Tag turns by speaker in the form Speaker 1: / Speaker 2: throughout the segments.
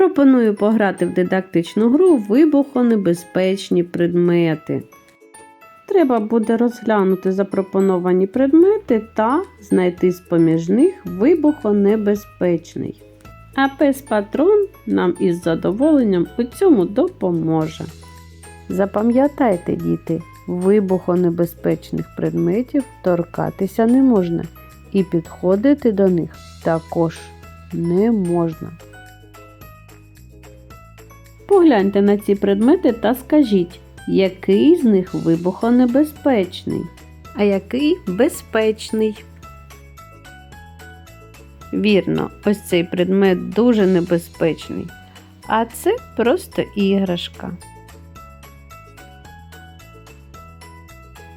Speaker 1: Пропоную пограти в дидактичну гру вибухонебезпечні предмети. Треба буде розглянути запропоновані предмети та знайти з-поміж них вибухонебезпечний. А пес патрон нам із задоволенням у цьому допоможе. Запам'ятайте, діти, вибухонебезпечних предметів торкатися не можна і підходити до них також не можна. Погляньте на ці предмети та скажіть, який з них вибухонебезпечний, а який безпечний. Вірно, ось цей предмет дуже небезпечний, а це просто іграшка.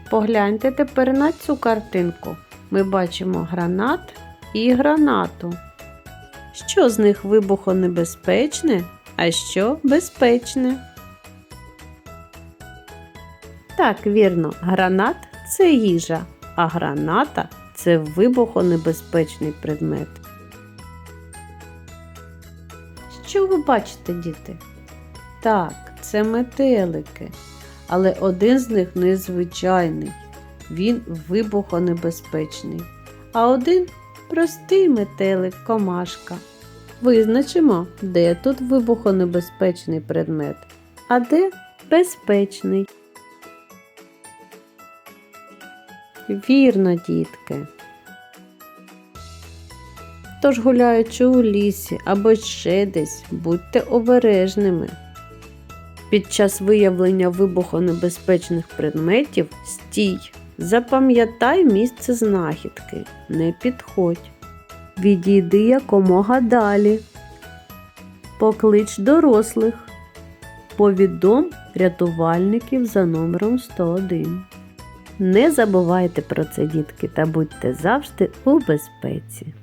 Speaker 1: Погляньте тепер на цю картинку. Ми бачимо гранат і гранату. Що з них вибухонебезпечне, а що безпечне? Так, вірно, гранат це їжа, а граната це вибухонебезпечний предмет. Що ви бачите, діти? Так, це метелики, але один з них незвичайний. Він вибухонебезпечний, а один простий метелик комашка. Визначимо, де тут вибухонебезпечний предмет, а де безпечний. Вірно, дітки. Тож гуляючи у лісі або ще десь, будьте обережними. Під час виявлення вибухонебезпечних предметів стій. Запам'ятай місце знахідки, не підходь. Відійди якомога далі. Поклич дорослих. Повідом рятувальників за номером 101. Не забувайте про це, дітки, та будьте завжди у безпеці.